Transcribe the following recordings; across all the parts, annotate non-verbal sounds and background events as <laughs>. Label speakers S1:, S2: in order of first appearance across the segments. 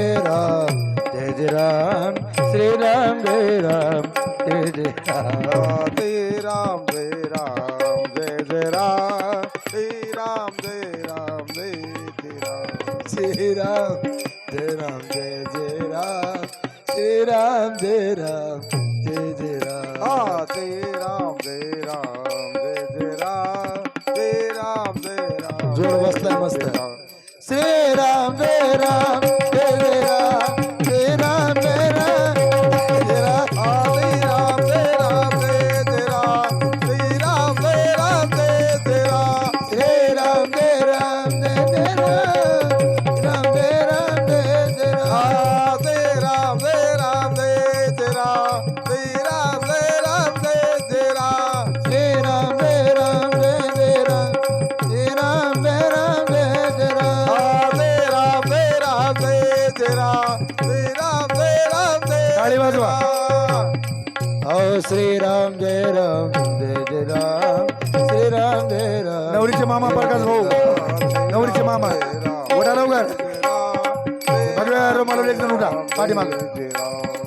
S1: राम जय राम जय जय राम
S2: श्री राम जय राम जय जय राम
S1: आ, जय राम जय राम जय जय राम श्री राम जय राम जय जय राम श्री राम जय राम जय जय राम
S2: श्री राम जय राम जय जय राम
S1: आ, जय राम जय राम जय जय राम जय राम जय राम
S2: जोर बसलाय मस्त.
S1: जय राम.
S2: श्री राम जय जय राम श्री राम जय राम जय
S1: जय राम श्री राम जय राम जय जय राम
S2: राम जय राम जय जय राम जय राम जय राम
S1: जय जय राम जय राम जय
S3: टाळी वाजवा.
S1: राम.
S2: ओ श्री राम जय राम जय जय राम श्री राम जय राम
S3: नवरीचे मामा प्रकाश भाऊ नवरीचे मामा मालवले एक जण उठा. पाठीमाग.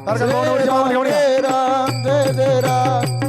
S3: सारखा घेऊन या.
S2: राम जय जय राम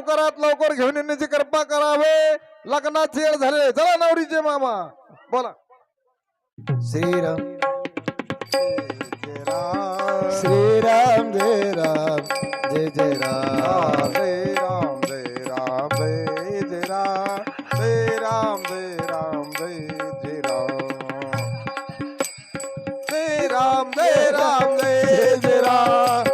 S1: लवकरात लवकर घेऊन येण्याची कृपा करावे. लग्नाची वेळ झाले. चला नवरीचे मामा. बोला.
S2: श्री राम
S1: जय राम.
S2: श्री राम जय राम जय राम.
S1: जय राम जय राम जय जय राम. जय राम जय राम जय जय राम. जय राम जय राम जय जय राम.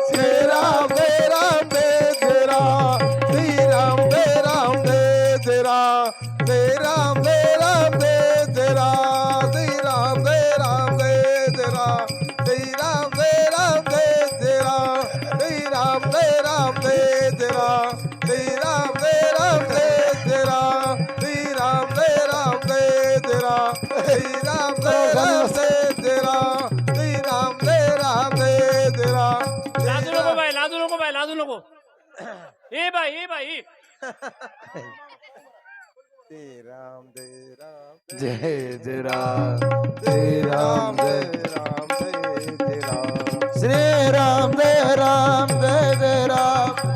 S1: ਇਹ ਭਾਈ ਇਹ ਭਾਈ ਤੇ ਰਾਮ ਦੇ ਰਾਮ ਜੈ ਜੈ ਰਾਮ ਤੇ ਰਾਮ ਦੇ ਰਾਮ ਦੇ ਰਾਮ। ਸ੍ਰੀ ਰਾਮ ਦੇ ਰਾਮ ਦੇ ਰਾਮ।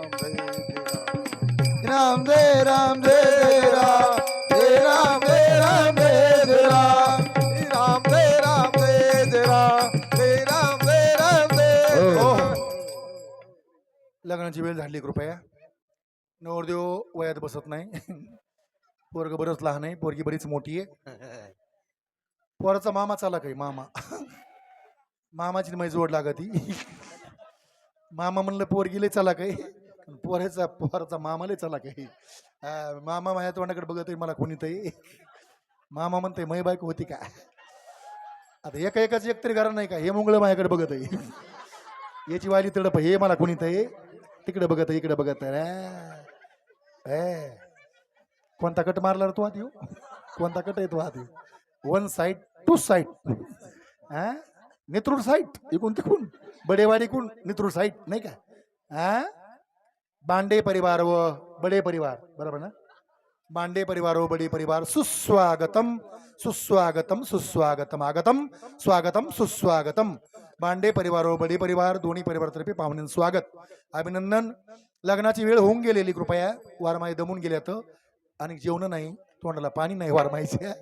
S1: राम राम राम राम राम राम राम राम राम राम
S3: लग्नाची वेळ झाली कृपया. नवरदेव वयात बसत नाही. <laughs> पोरग बरंच लहान आहे. पोरगी बरीच मोठी आहे. पोराचा मामा चाला काही मामा. <laughs> मामाची माझी जोड लागती. <laughs> मामा म्हणलं पोरगी लय चला काही. पोराचा पोराचा मामाला चला काही मामा माझ्या तोंडाकडे बघत आहे मला कोणीतही मामा म्हणते मै बायको होती का? आता एका एकाच एक तरी घरा नाही का? हे मुंगळ माझ्याकडे बघत आहे. याची वाली तडप हे मला कोणीतही तिकडे बघत आहे इकडे बघत आहे. कोणता कट मारला रे आत येऊ हो? कोणता कट आहे तू येऊ वन साईड टू साईड हा? नेत्रूड साईड इकून तिकून बडेवाडी कोण नेत्रूड साईड नाही का? हा? बांडे परिवार व बडे परिवार बरोबर ना? बांडे परिवार व बडे परिवार। सुस्वागतम सुस्वागतम सुस्वागतम आगतम स्वागतम सुस्वागतम। बांडे परिवार व बडे परिवार दोन्ही परिवारातर्फे पाहुण्यांचं स्वागत अभिनंदन। लग्नाची वेळ होऊन गेलेली कृपया वारमाई दमून गेल्यात आणि जेवण नाही तोंडाला पाणी नाही वारमाईच्या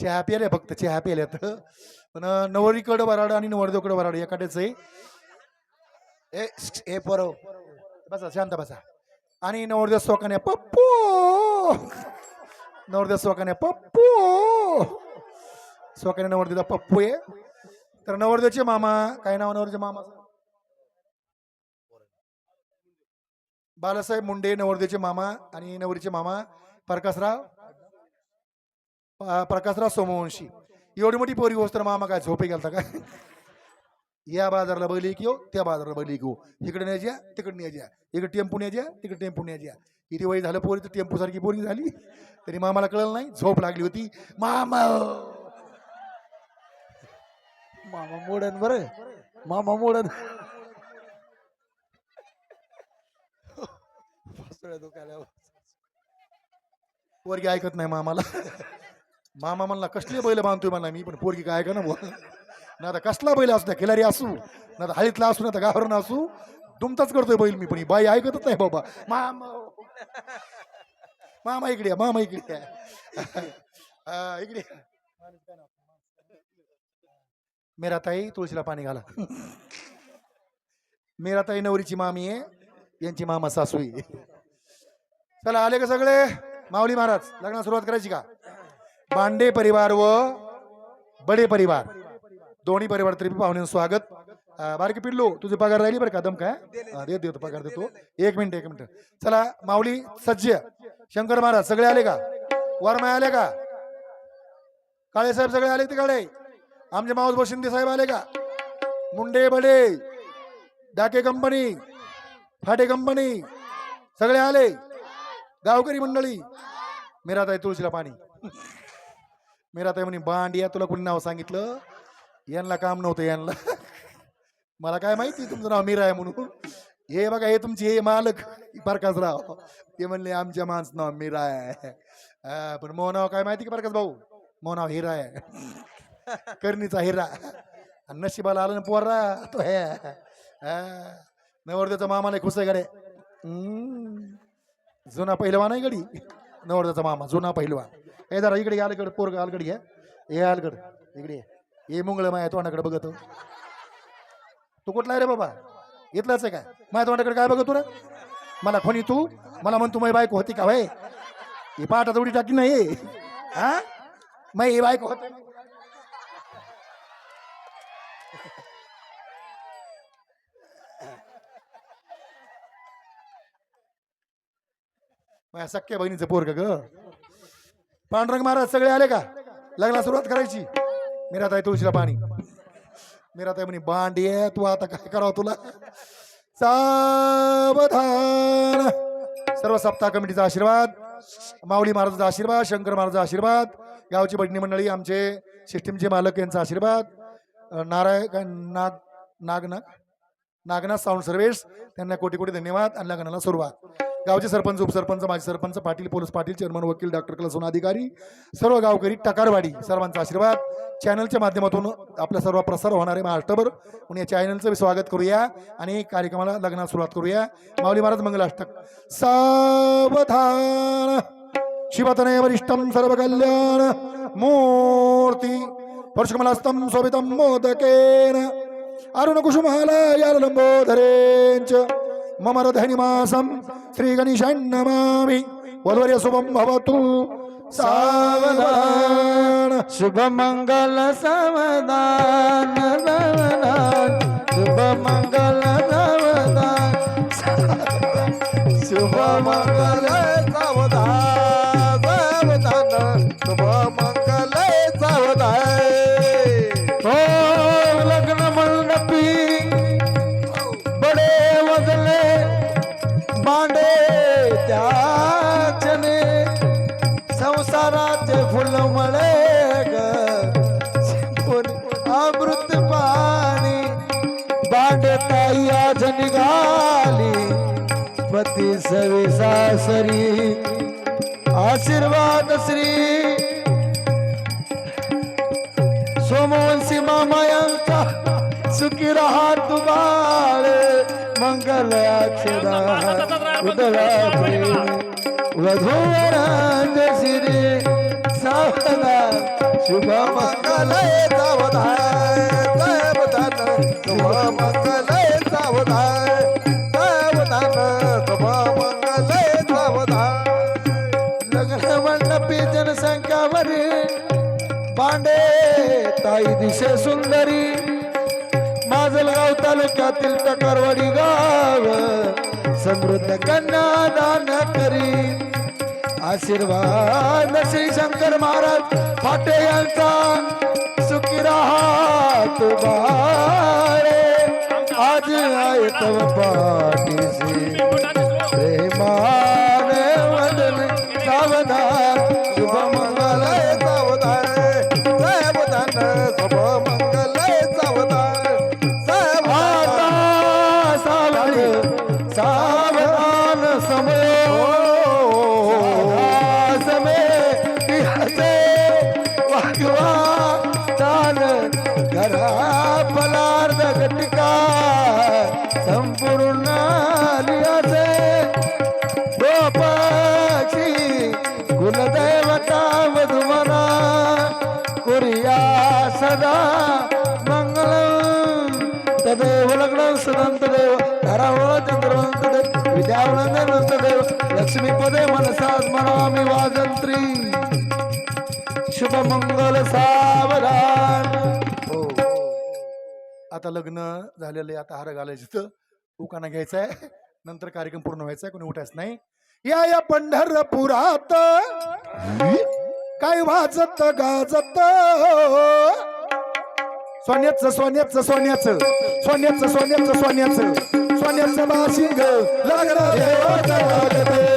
S3: चहा प्याल्या फक्त चहा प्याल्यात पण नवरीकडं वराड आणि नवरदेवकडं वराड एखाद्याच आहे.
S2: ए ए
S3: बसा शांत बसा. आणि नवरदेव स्वकाने पप्पू! नवरदेव स्वकाने पप्पू! स्वकाने नवरदेवचा पप्पू आहे तर नवरदेवचे मामा काय नाव नवरदेव मामा? बालासाहेब मुंडे नवरदेवचे मामा आणि नवरीचे मामा प्रकाशराव प- प्रकाशराव सोमवंशी. एवढी मोठी पोरी गोष्ट तर मामा काय झोपे गेलता काय या बाजारला बैली की हो त्या बाजारला बैली की हो इकडे न्यायच्या तिकडे न्यायच्या इकडे टेम्पू न्यायच्या तिकडे टेम्पू न्यायच्या किती वय झालं पोरी तर टेम्पू सारखी पोरी झाली. तरी मामाला कळलं नाही झोप लागली होती. मामा!
S2: मामा मोडन बर. मामा मोडन.
S3: पोरगी ऐकत नाही मामाला. मामा म्हणला कसले बैल बांधतोय मला मी पण पोरगी काय ऐका ना ना आता कसला बैल असू ना खिलारी असू ना आता हळीतला असू ना तर गावरण असू. दुमताच करतोय बैल मी पण. ही बाई ऐकतच नाही बाबा. मामा मामा इकडे मामा इकडे इकडे मेराताई मेरा ताई तुळशीला पाणी घाला. मेरा ताई नवरीची मामी आहे यांची मामा सासू आहे. चला आले का सगळे? माऊली महाराज लग्नाला सुरुवात करायची का? बांडे परिवार व बडे परिवार. दोन्ही परिवार तरी पाहुणे स्वागत. बारकी पिल्लू तुझी पगार राहिली बरं का? दम काय? देत देतो पगार देतो. एक मिनिट एक मिनिट. चला माऊली सज्ज शंकर महाराज सगळे आले का? वरमाय आले का? काळे साहेब सगळे आले ते काळे आमचे माऊस शिंदे साहेब आले का? मुंडे बडे डाके कंपनी फाटे कंपनी सगळे आले? गावकरी मंडळी मेरा ताई तुळशीला पाणी. मेरा ताई म्हणे बांडिया तुला कोणी नाव सांगितलं? यांना काम नव्हतं यांना. मला काय माहिती तुमचं नाव मीरा आहे म्हणून. हे बघा हे तुमचे हे मालक. राव. ते म्हणले आमच्या माणसं नाव मीरा आहे. हा, पण मोहनाव काय माहिती की बरकास भाऊ? मोहनाव हिरा आहे. करणीचा हिरा. नशिबाला आलं ना पोरा तो हे. नवरदेचा नवरदेवचा मामाला खुश आहे गडे जुना पहिलवान आहे गडी. नवरदेवचा मामा जुना पहिलवान. हे जरा इकडे आलगड पोरग आलगड घ्या. हे आलगड. इकडे हे मुंगळ माया तोंडाकडे बघत. तू कुठला आहे रे बाबा? इथलाच आहे काय? माया तोंडाकडे काय बघत रे? मला कोणी तू? मला म्हण तू माझी बायको होती का भाई ही पाठात उडी टाकी नाही. हा? मै ही बायको होते. माझ्या सख्या बहिणीचं पोरग ग. पांडुरंग महाराज सगळे आले का? लग्नाला सुरुवात करायची. मीरा ताई तुळशीला पाणी. मीरा ताई म्हणे बांडी आहे तू आता काय करावं तुला? सावधान. सर्व सप्ताह कमिटीचा आशीर्वाद माऊली महाराजांचा आशीर्वाद शंकर महाराजचा आशीर्वाद गावची बडणी मंडळी आमचे सिस्टीमचे मालक यांचा आशीर्वाद नारायण नाग नाग नाग? नागनाथ साऊंड सर्वेस त्यांना कोटी कोटी धन्यवाद आणि लग्नाला सुरुवात. गावचे सरपंच उपसरपंच माजी सरपंच पाटील पोलीस पाटील चेअरमन वकील डॉक्टर कलासून अधिकारी सर्व गावकरी टकारवाडी सर्वांचा आशीर्वाद. चॅनलच्या माध्यमातून आपला सर्व प्रसार होणार आहे महाराष्ट्रभर. म्हणून या चॅनलचं स्वागत करूया आणि कार्यक्रमाला लग्नाला सुरुवात करूया. माऊली महाराज मंगलाष्टक. सावधान. शिवतने वरिष्ठम सर्व कल्याण मूर्ती. परशुमलास्तम शोभितम मोदकेन. अरुण कुसुमालयालंबोधरेंच मम हृदयनिवासं श्रीगणेशान्नमामि वल्वर्य शुभं भवतु सावधान।
S2: शुभ मंगल सावधान सावधान शुभ मंगल सावधान शुभ सुखी राहा तू बाळ मंगल अक्षरा उदला वधूवरांज श्री सावधान शुभ मंगल
S1: सावधान सावधान शुभ मंगल सावधान सावधान शुभ मंगल सावधान।
S2: लग्न मंडपी पांडे ताई दिशे सुंदरी तालुक्यातील टकारवाडी गाव. समृद्ध कन्या दान करी. आशीर्वाद श्री शंकर महाराज फाटे यांचा सुखी राहत बारे आज आहे तव पाठीशी प्रेमा लक्ष्मी पदे मनसा स्मरामी वाजंत्री. शुभमंगल सावधान.
S3: हो, हो, हो आता लग्न झालेलं आहे आता हार घालायचं तर उकाना घ्यायचा आहे नंतर कार्यक्रम पूर्ण व्हायचा कोणी उठायचं नाही. या या पंढरपुरात. काय वाजत गाजत? सोन्याचं सोन्याचं सोन्याचं. सोन्याचं सोन्याचं सोन्याचं. सोन्याचं बाशिंग. लागलं.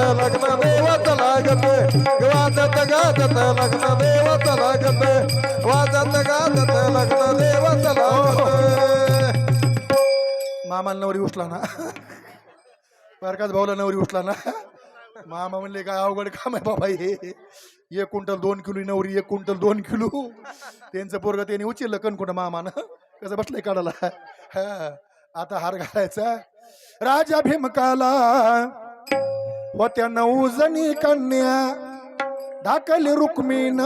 S1: लग्न देवत लागतं. वाजत गाजत लग्न देवत लागतं. वाजत गाजत लग्न देवत लागतं.
S3: मामाला नवरी उठला ना. बारकाच भाऊला नवरी उठला ना. मामा म्हणले काय अवघड काम आहे बाबा हे. एक क्विंटल दोन किलो नवरी एक क्विंटल दोन किलो. त्यांचं पोरग त्यांनी उचललं कणकुंड मामानं. कसं बसलंय काढायला. हा. आता हार घालायचा. राजा भीमकाला. होत्या नऊ जणी कन्या. ढाकली रुक्मीन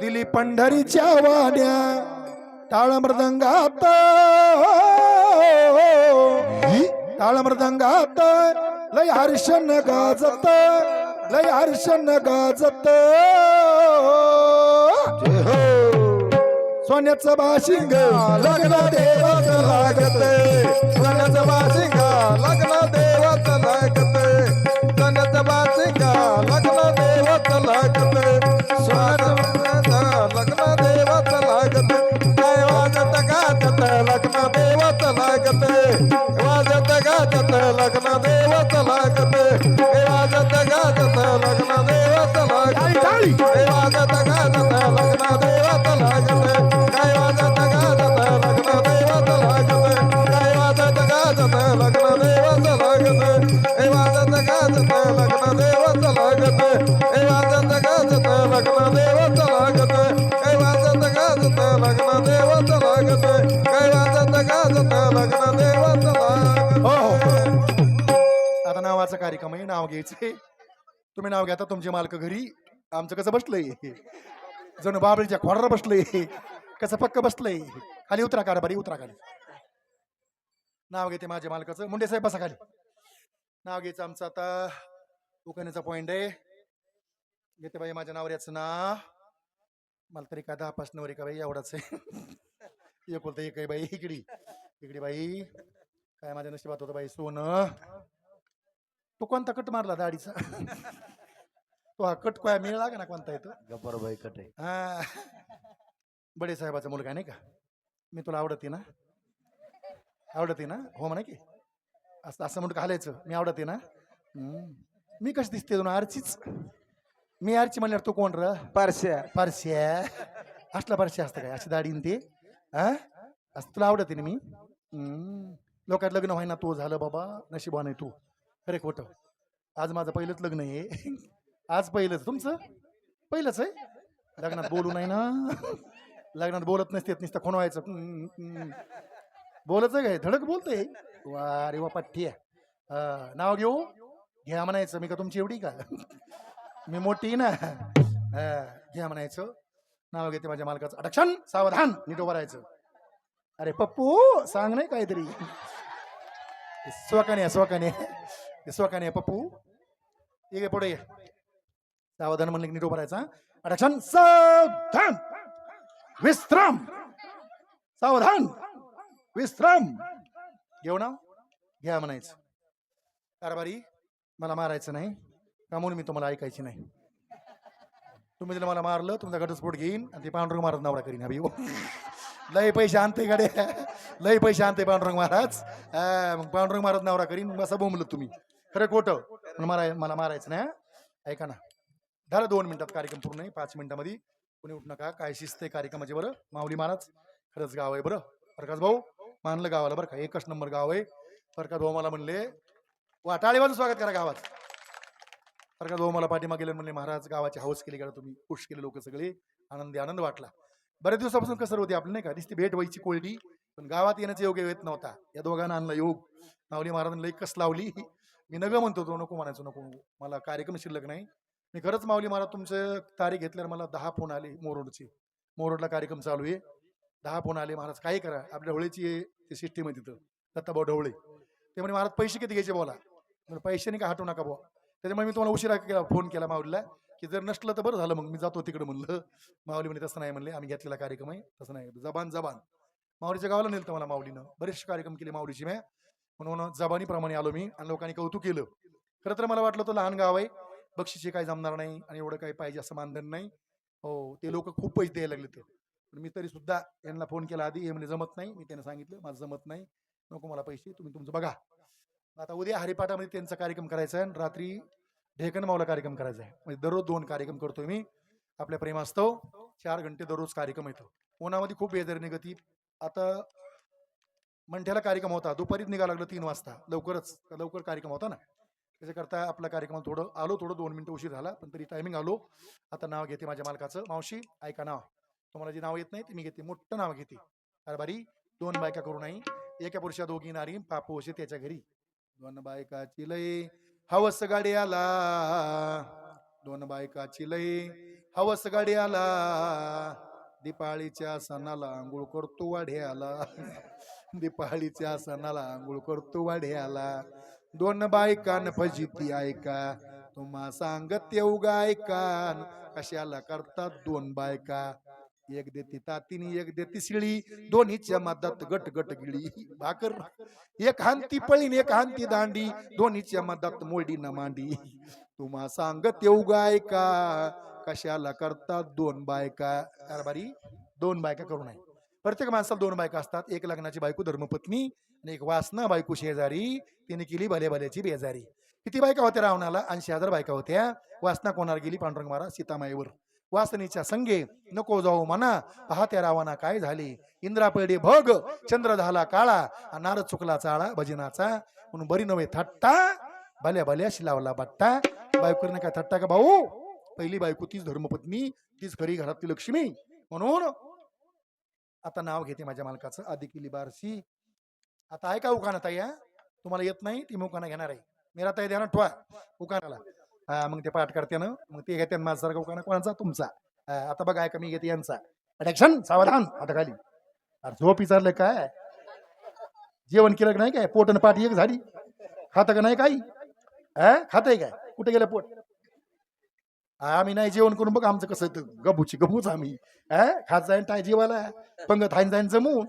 S3: दिली पंढरीच्या वाड्या. टाळ मृदंगात टाळ मृदंगात लय हर्षण गाजत लय हर्षण गाजत. सोन्याचं बाशिंग लग्न देवाचं लागत.
S1: बाशिंग लग्न देवाचं लागतं. सोन्याचं लग्न देवाचं लागतं. काय वाजत गाजत लग्न देवाचं लागतं. वाजत गाजत लग्न देवाचं लागतं. वाजत गाजत लग्न देवाचं लागतं. वाजत गाजत
S3: नाव घ्यायचंय तुम्ही नाव घेता तुमचे मालक घरी आमचं कसं बसलंय? जणू बाबळीच्या खोडाला बसलंय. कसं पक्क बसलंय? खाली उतरा कारभारी उतरा खाली. नाव घेते माझ्या मालकाचं. मुंडे साहेब बसा खाली. नाव घ्यायचं आमचं आता. उकण्याचा पॉइंट आहे. घेते बाई माझ्या नावऱ्याचं ना मला तरी काय दहा पाच नवरी का बाई एवढाच आहे. एक बोलतं एक आहे बाई इकडी. इकडी बाई. काय माझ्या नशिबात होतं बाई सोनं? तो कोणता कट मारला दाढीचा? <laughs> तो हा कट काय मिळाला का ना कोणता येतो?
S2: गब्बर भाई कटे
S3: हा. बडे साहेबाचा मुलगा आहे नाही का? मी तुला आवडते ना? आवडते ना? हो म्हणा की. असं असं म्हणून घालायचं. मी आवडते ना? हम्म. मी कशी दिसते तुला? आरचीच. मी आरची म्हणल्यावर तू कोण र?
S2: पारश्या.
S3: पारश्या. असला पारश्या असतं काय? अशी दाढी ते. हा? असं तुला आवडते ना मी? हम्म. लोकात लग्न व्हायना तू झालं बाबा. नशिबान आहे तू. अरे खोटं आज माझं पहिलंच लग्न आहे. <laughs> आज पहिलंच. तुमचं? पहिलंच आहे? लग्नात बोलू नाही ना. <laughs> लग्नात बोलत नसते नुसतं खोनवायचं व्हायचं बोलायचं बोलत काय धडक बोलतोय. वा रे वा पठ्ठी आहे. नाव घेऊ? घ्या म्हणायचं. मी का तुमची एवढी का? <laughs> मी मोठी ना. हा, घ्या म्हणायचं. नाव घेते माझ्या मालकाचं. अडक्षण सावधान नीट उभं राहायचं. अरे पप्पू सांग नाही काहीतरी. स्वकाने स्वकाने स्वकाने पप्पू? ये पुढे ये. सावधान म्हणले की नीट उभं अडक्षण सावधान. विश्राम. सावधान. विश्राम. घेऊ ना? घ्या म्हणायचं. कारभारी मला मारायचं नाही. का म्हणून मी तुम्हाला ऐकायची नाही? तुम्ही जर मला मारलं तुमचा घटस्फोट घेईन आणि ते पांडुरंग मारत नवरा करीन हवी लय पैसे आणते गाडे लय पैसे आणते पांडुरंग महाराज. मग पांडुरंग महाराज नवरा करीन मग असं बोंबल तुम्ही. खरं खोटं. पण माराय मला मारायचं नाही ऐका ना. झालं दोन मिनिटात कार्यक्रम पूर्ण आहे पाच मिनिटामध्ये. कोणी उठ नका काय शिस्त आहे कार्यक्रमाचे बरं. माऊली महाराज खरंच गाव आहे बरं. प्रकाश भाऊ मानलं गावाला बरं का? एकच नंबर गाव आहे. प्रकाश भाऊ मला म्हणले वा स्वागत करा गावात. प्रकाश भाऊ मला पाठीमागे गेले म्हणले महाराज गावाची हौस केली करा तुम्ही. खुश केले लोक सगळे. आनंदी आनंद वाटला. बऱ्याच दिवसापासून कसर होती आपली नाही का? नुसती भेट व्हायची कोळडी पण गावात येण्याचा योग येत नव्हता. या दोघांना आणला योग. माऊली महाराजांना लई कस लावली. मी नग म्हणतो तो नको म्हणायचो नको. मला कार्यक्रम शिल्लक नाही. मी खरंच माऊली महाराज तुमचं तारीख घेतल्यावर मला दहा फोन आले मोरोडचे. मोरोडला कार्यक्रम चालू आहे. दहा फोन आले महाराज काय करा. आपल्या ढवळेची ते सिस्टीम आहे तिथं. दत्ताभाऊ ढवळे ते म्हणे महाराज पैसे किती घ्यायचे बोला? पैसे नाही का हटवू नका बुवा. त्याच्यामुळे मी तुम्हाला उशिरा केला फोन केला माऊलीला. की जर नसलं तर बरं झालं मग मी जातो तिकडे म्हणलं. माऊली म्हणे तसं नाही म्हणले. आम्ही घेतलेला कार्यक्रम आहे. तसं नाही. जबान जबान. माऊलीच्या गावाला नेलं मला माऊलीनं. बरेचसे कार्यक्रम केले माऊलीची मी म्हणून जबानीप्रमाणे आलो मी आणि लोकांनी कौतुक केलं. खरं तर मला वाटलं तर लहान गाव आहे. बक्षिसे काय जमणार नाही आणि एवढं काही पाहिजे असं मानधन नाही. हो ते लोक खूप पैसे द्यायला लागले तर पण मी तरी सुद्धा यांना फोन केला आधी. हे म्हणजे जमत नाही. मी त्यांना सांगितलं माझं जमत नाही. नको मला पैसे. तुम्ही तुमचं बघा. आता उद्या हरिपाठामध्ये त्यांचा कार्यक्रम करायचा आहे आणि रात्री ढेकन मावला कार्यक्रम करायचा आहे. म्हणजे दररोज दोन कार्यक्रम करतोय मी. आपल्या प्रेमास्तव चार घंटे दररोज कार्यक्रम येतो. उन्हामध्ये खूप वेदर निघती. आता मंठ्याला कार्यक्रम होता. दुपारीच निघा लागलं तीन वाजता. लवकरच लवकर कार्यक्रम होता ना. त्याच्याकरता आपला कार्यक्रम थोडं आलो थोडं दोन मिनिटं उशीर झाला पण तरी टायमिंग आलो. आता नाव घेते माझ्या मालकाचं. मावशी ऐका नाव. तुम्हाला जे नाव येत नाही ते मी घेते. मोठं नाव घेते. कारभारी दोन बायका करू नाही एका पुरुषा दोघी नारी पापू असे त्याच्या घरी. दोन बायकाची लय हवस गाडी आला दोन बायकाची लय हवस गाडी आला दिपाळीच्या सणाला आंघोळ करतो वाढ्याला दिपाळीच्या सणाला आंघोळ करतो वाढ्याला दोन बायकान फजिती ऐका. तुम्हा सांगत येऊ गायकान कशाला करतात दोन बायका? एक देती तातीनी एक देती शिळी. दोन्हीच्या मधात गट गट गिळी. भाकर. एक हांती पळीन एक हांती दांडी. दोन्हीच्या मधात मोडी न मांडी. तुम्हा सांगत येऊ गायका. कशाला करतात दोन बायका? कारभारी दोन बायका करू नये. प्रत्येक माणसाला दोन बायका असतात. एक लग्नाची बायको धर्मपत्नी आणि एक वासना बायको शेजारी. तिने केली भले भल्याची बेजारी. किती बायका होत्या रावणाला? ऐंशी हजार बायका होत्या. वासना कोणाला गेली? पांडुरंग महाराज सीतामाईवर. वासनीच्या संगे नको जाऊ म्हणा. पाहत्या रावाना रावणा काय झाले. इंद्रापेडे भग चंद्र झाला काळा आणि नारद चुकला चाळा भजनाचा. म्हणून बरी नव्हे थट्टा. भल्या भल्या शिलावला बट्टा. बायकोने काय थट्टा का भाऊ? पहिली बायको तीच धर्मपत्नी तीच खरी घरातली लक्ष्मी. म्हणून आता नाव घेते माझ्या मालकाचं. आधी केली बारशी. आता आहे का उखाणा ताई तुम्हाला येत नाही ती उखाणा घेणार आहे. मेरा ताई द्या ना ठवा. उकानाला मग ते पाठ करत्यानं ना मग ते घेते माझ्यासारखा उखाणा कोणाचा? तुमचा. आता बघा कमी मी घेते यांचा. अटॅक्शन सावधान आता खाली. अरे झोप विचारलं काय? जेवण केलं नाही काय? पोटन पाठ एक झाली. खातं का नाही काही? हा खातंय काय? कुठे गेलं पोट? आम्ही नाही जेवण करून बघ आमचं कसं येतं गबूची गबूच आम्ही. हा खात जाईन टाय जीवाला. पंगत हाईन जाईन जमू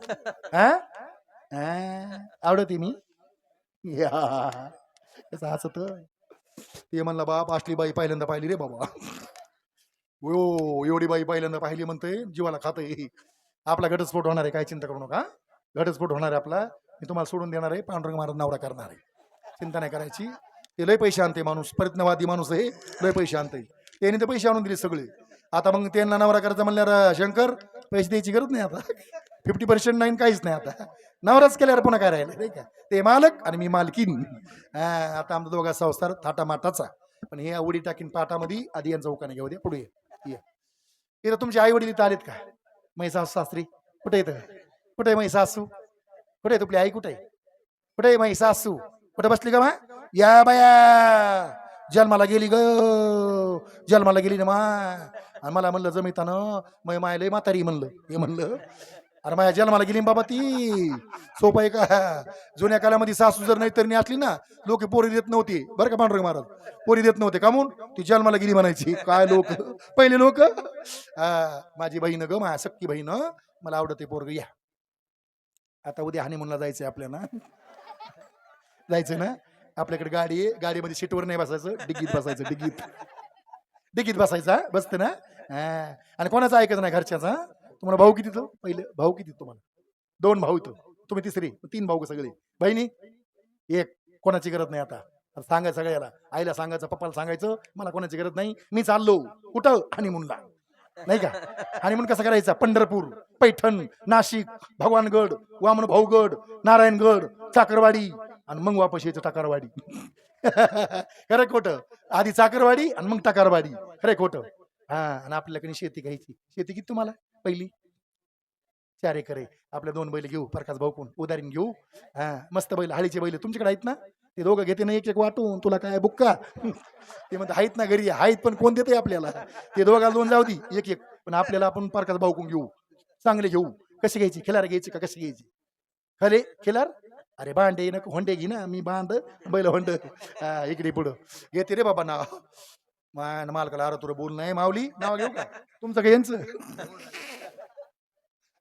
S3: हा? आवडते मी? या. कसं हसत ते म्हणलं बाप असली बाई पहिल्यांदा पाहिली रे बाबा. ओ एवढी बाई पहिल्यांदा पाहिली म्हणते जीवाला खातंय. आपला घटस्फोट होणार आहे काय चिंता करू नका. घटस्फोट होणार आहे आपला. मी तुम्हाला सोडून देणार आहे पांडुरंग महाराज नवरा करणार आहे. चिंता नाही करायची. ते लय पैसे आणते माणूस प्रयत्नवादी माणूस आहे. लय पैसे आणते त्याने ते पैसे आणून दिले सगळे. आता मग त्यांना नवरा करायचा म्हणल्यावर शंकर पैसे द्यायची गरज नाही आता. फिफ्टी पर्सेंट नाही काहीच नाही आता. नवराच केल्यावर पुन्हा काय राहिलं? नाही का? ते मालक आणि मी मालकीन. आता आमचा दोघा संसार थाटा माटाचा पण हे उडी टाकीन पाटामध्ये आधी यांचा उकाने घेऊ दे. पुढे ये. इथं तुमचे आई वडील इथं आलेत का? मै सासू सासरी. कुठे येतं कुठे आहे मै सासू कुठे आहे तुपली आई कुठे? आहे कुठे आहे मै सासू कुठे बसली का मा या बाया! जन्माला गेली ग. जन्माला गेली ना मा. आणि मला म्हणलं जमितानं मै माय लय म्हातारी म्हणलं. हे म्हणलं. अरे माझ्या जन्माला गेली बाबा ती. सोपं आहे का? जुन्या काळामध्ये सासू जर नाही तरी असली ना लोक पोरी देत नव्हती. बरं का पांडुरंग महाराज? पोरी देत नव्हते का म्हणून? ती जन्माला गेली म्हणायची. काय लोक? पहिले लोक? माझी बहीण ग माझ्या सक्की बहीण. मला आवडते पोरग. या. आता उद्या हानिमूनला जायचंय आपल्याला. जायचं ना? आपल्याकडे गाडी आहे. गाडीमध्ये सीटवर नाही बसायचं. डिग्गीत बसायचं. डिग्गीत. डिग्गीत बसायचा बसतं ना? हा. आणि कोणाचं ऐकायचं नाही घरच्याचा तुम्हाला भाऊ किती पहिले भाऊ किती तुम्हाला? दोन भाऊ इथं. तुम्ही तिसरी तीन भाऊ सगळे? बहिणी एक कोणाची गरज नाही आता. सांगायचं सगळ्याला. आईला सांगायचं पप्पाला सांगायचं मला कोणाची गरज नाही. मी चाललो. कुठं? हनीमूनला नाही का? हनीमून कसं करायचा? पंढरपूर पैठण नाशिक भगवानगड वामन भाऊगड नारायणगड चाकरवाडी आणि मग वापस यायचं टाकारवाडी. <laughs> खरं खोटं. आधी चाकरवाडी आणि मग टाकारवाडी. खरं खोटं. हा आणि आपल्याकडे शेती घ्यायची. शेती किती तुम्हाला? पहिली. चार एकर आहे. आपल्या दोन बैल घेऊ प्रकाश भाऊ कोण? उदारीन घेऊ. हा मस्त बैल हाळीचे बैल. तुमच्याकडे आहेत ना? ते दोघं घेते ना एक एक वाटून. तुला काय बुक्का? <laughs> ते म्हणते आहेत ना घरी आहेत पण कोण देते आपल्याला? ते दोघाला दोन जाऊ दे एक एक पण आपल्याला आपण प्रकाश भाऊ कोण घेऊ? चांगले घेऊ. कशी घ्यायची? खिलार घ्यायची का कशी घ्यायची? खरे? खिलार? अरे भांडे ना होंडे घे ना. मी बांध बैल होंड. हा इकडे पुढं. घेते रे बाबा नाव. मान मालकाला अरे तुला बोल नाही माऊली नाव घेऊ का? तुमचं घ्यायचं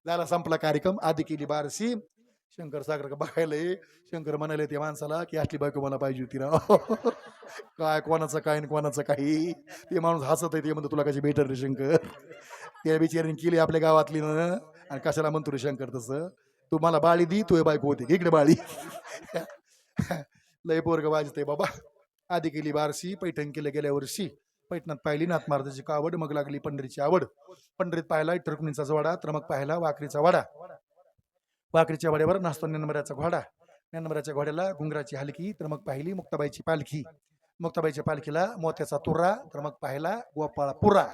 S3: झाला संपला कार्यक्रम. आधी केली बारसी शंकर सागर का बघायला ये. शंकर म्हणाले ते माणसाला की असली बायको मला पाहिजे होती ना. <laughs> काय कोणाचं काय आणि कोणाचं काही? ते माणूस हसत आहे ते म्हणतो तुला कशी भेटल रे शंकर? त्या बिचारीने केली आपल्या गावातली ना. आणि कशाला म्हणतो रे शंकर तसं? तू मला बाळी दी तू हे बायको होती इकडे बाळी. <laughs> लय पोरग वाजते बाबा. आधी केली बारशी पैठण केलं गेल्या वर्षी. पैठणात पाहिली नाथ महाराजाची कावड मग लागली पंढरीची आवड. पंढरीत पाहिला इटरकुणीचा वाडा त्रमक पाहिला वाकरीचा वाडा. वाकरीच्या वाड्यावर नाचतो नंबराचा घोडा. नंबराच्या घोड्याला घुंगराची हलकी तर मग पाहिली मुक्ताबाईची पालखी. मुक्ताबाईच्या पालखीला मोत्याचा तुरा तर मग पाहिला गोपाळा पुरा.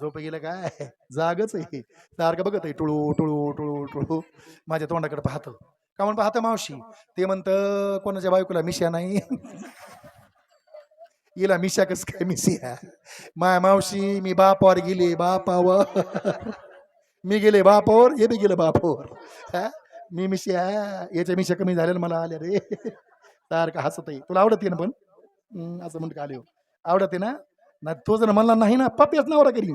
S3: झोप गेलं काय? जागच आहे. सारखं बघत आहे टुळू टुळू टुळू टुळू. माझ्या तोंडाकडे पाहतं. का म्हणून पाहतं मावशी? ते म्हणतं कोणाच्या बायकोला मिशा नाही? हिला मिशा कस काय मिशिया माय मावशी मी बापावर गेले बापावर मी गेले बापावर हे बी गेलं बापावर हा? मी मिशा याच्या मिशा कमी झालेल्या मला आल्या रे सारखं हसत आहे तुला आवडते ना पण हम्म, असं म्हणतो आले हो आवडते ना ना तो जर म्हणला नाही ना पप्याच नावरा करी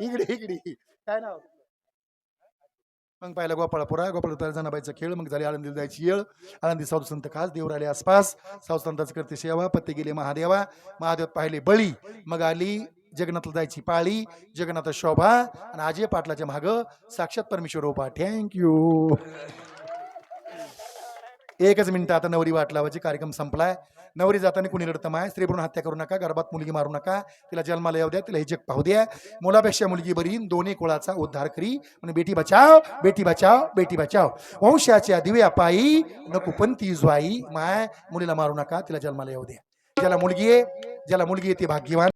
S3: इकडे इकडे काय नाव मग पाहिला गोपाळापुरा गोपाळ जनाबाईचा खेळ मग झाली आळंदी जायची येळ. आळंदी साधू संत खास देवर आले आसपास. साधू संतांचं करते सेवा पत्ते गेले महादेवा. महादेव पाहिले बळी मग आली जगन्नाथला जायची पाळी जगन्नाथ शोभा आणि अजय पाटलाच्या माग. साक्षात परमेश्वर उभा थँक्यू एकच मिनिटं आता नवरी वाट लावायची कार्यक्रम संपलाय. नवरी जाताना कुणी रडतं माय स्त्री भरून हत्या करू नका गर्भात मुलगी मारू नका तिला जन्माला येऊ द्या तिला हे जग पाहू द्या. मुलापेक्षा मुलगी बरी दोन्ही कुळाचा उद्धार करी म्हणजे बेटी बचाव बेटी बचाव बेटी बचाव. वंशाच्या दिव्या पायी नको ती ज्वाई माय मुलीला मारू नका तिला जन्माला येऊ द्या. ज्याला मुलगी आहे ज्याला मुलगी आहे ती भाग्यवान.